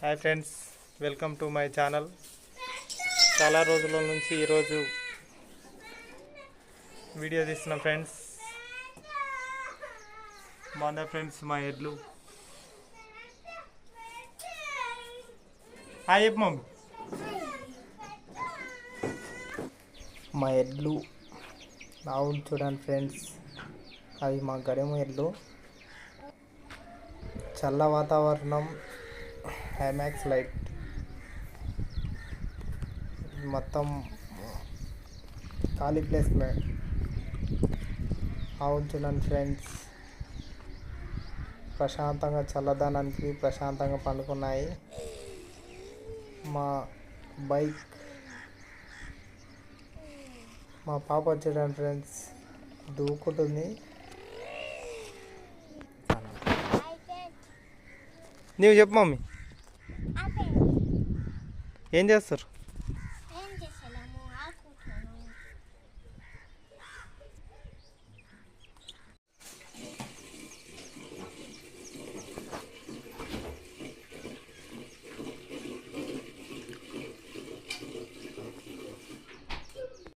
Hi friends welcome to my channel. చాలా రోజుల నుంచి ఈరోజు వీడియో తీసిన ఫ్రెండ్స్. బాగుందా ఫ్రెండ్స్ మా ఎడ్లు హాయ్ చెప్పు మమ్మీ. మా ఎడ్లు ఆవులు చూడండి ఫ్రెండ్స్. అవి మా గడెము ఎడ్లు చల్ల వాతావరణం. హైమాక్స్ లైట్ మొత్తం ఖాళీ ప్లేస్ అవును చూడండి ఫ్రెండ్స్ ప్రశాంతంగా చల్లదనానికి ప్రశాంతంగా పండుకున్నాయి. మా బైక్ మా పాప చూడండి ఫ్రెండ్స్ దూకుంటుంది నీవు చెప్పు మమ్మీ. ఏం చేస్తారు?